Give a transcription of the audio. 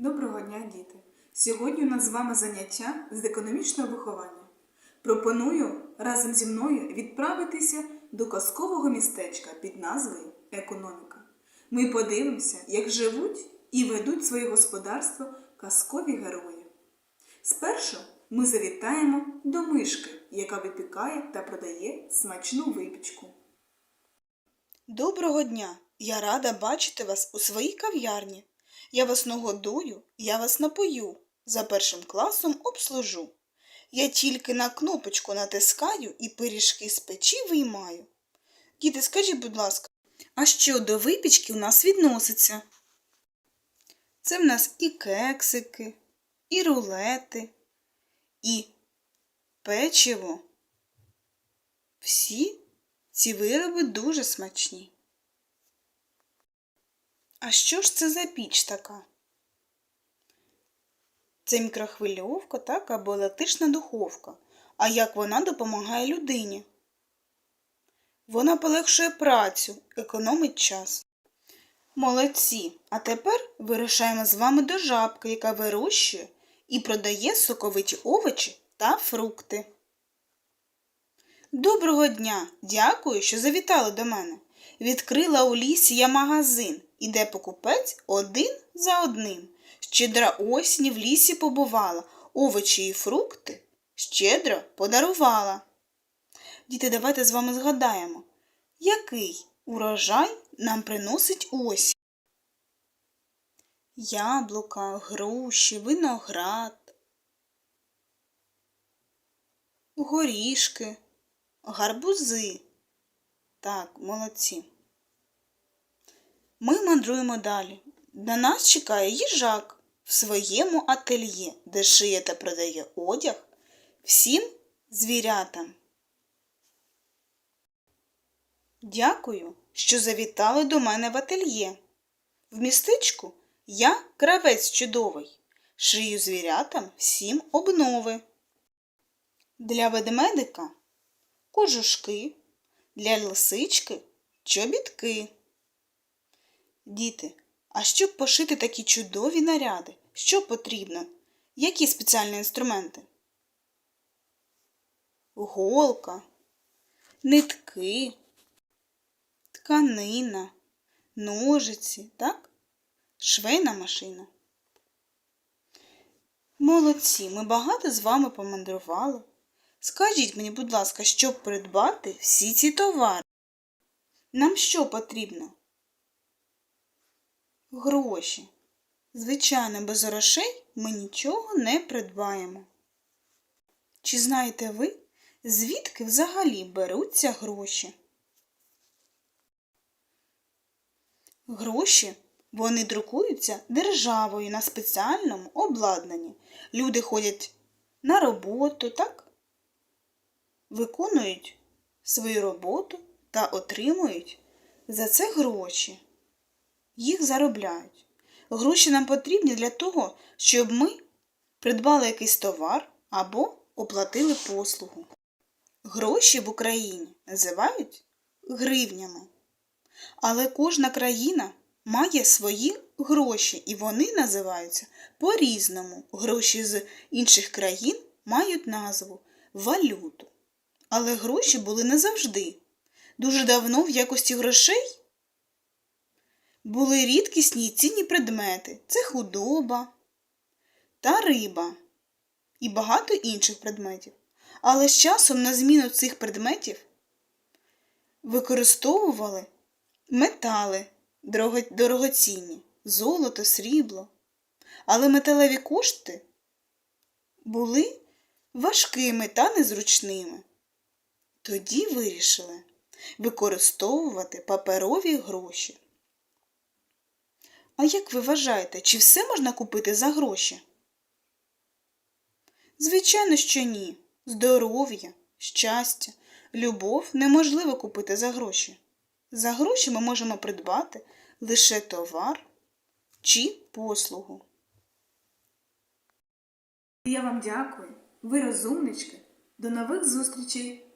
Доброго дня, діти! Сьогодні у нас з вами заняття з економічного виховання. Пропоную разом зі мною відправитися до казкового містечка під назвою Економіка. Ми подивимося, як живуть і ведуть своє господарство казкові герої. Спершу ми завітаємо до мишки, яка випікає та продає смачну випічку. Доброго дня! Я рада бачити вас у своїй кав'ярні. Я вас нагодую, я вас напою, за першим класом обслужу. Я тільки на кнопочку натискаю і пиріжки з печі виймаю. Діти, скажіть, будь ласка, а що до випічки у нас відноситься? Це в нас і кексики, і рулети, і печиво. Всі ці вироби дуже смачні. А що ж це за піч така? Це мікрохвильовка, так, або електрична духовка. А як вона допомагає людині? Вона полегшує працю, економить час. Молодці! А тепер вирушаємо з вами до жабки, яка вирощує і продає соковиті овочі та фрукти. Доброго дня! Дякую, що завітали до мене. Відкрила у лісі я магазин, іде покупець один за одним. Щедра осінь в лісі побувала, овочі і фрукти щедро подарувала. Діти, давайте з вами згадаємо, який урожай нам приносить осінь. Яблука, груші, виноград, горішки, гарбузи. Так, молодці. Ми мандруємо далі. На нас чекає їжак в своєму ательє, де шиє та продає одяг всім звірятам. Дякую, що завітали до мене в ательє. В містечку я кравець чудовий, шию звірятам всім обнови. Для ведмедика кожушки, для лисички чобітки. Діти, а щоб пошити такі чудові наряди, що потрібно? Які спеціальні інструменти? Голка, нитки, тканина, ножиці, так? Швейна машина. Молодці, ми багато з вами помандрували. Скажіть мені, будь ласка, щоб придбати всі ці товари. Нам що потрібно? Гроші. Звичайно, без грошей ми нічого не придбаємо. Чи знаєте ви, звідки взагалі беруться гроші? Гроші вони друкуються державою на спеціальному обладнанні. Люди ходять на роботу, так? Виконують свою роботу та отримують за це гроші. Їх заробляють. Гроші нам потрібні для того, щоб ми придбали якийсь товар або оплатили послугу. Гроші в Україні називають гривнями. Але кожна країна має свої гроші, і вони називаються по-різному. Гроші з інших країн мають назву валюту. Але гроші були не завжди. Дуже давно в якості грошей були рідкісні й цінні предмети це худоба та риба і багато інших предметів. Але з часом на зміну цих предметів використовували метали дорогоцінні, золото, срібло. Але металеві кошти були важкими та незручними. Тоді вирішили використовувати паперові гроші. А як ви вважаєте, чи все можна купити за гроші? Звичайно, що ні. Здоров'я, щастя, любов неможливо купити за гроші. За гроші ми можемо придбати лише товар чи послугу. Я вам дякую. Ви розумнички. До нових зустрічей!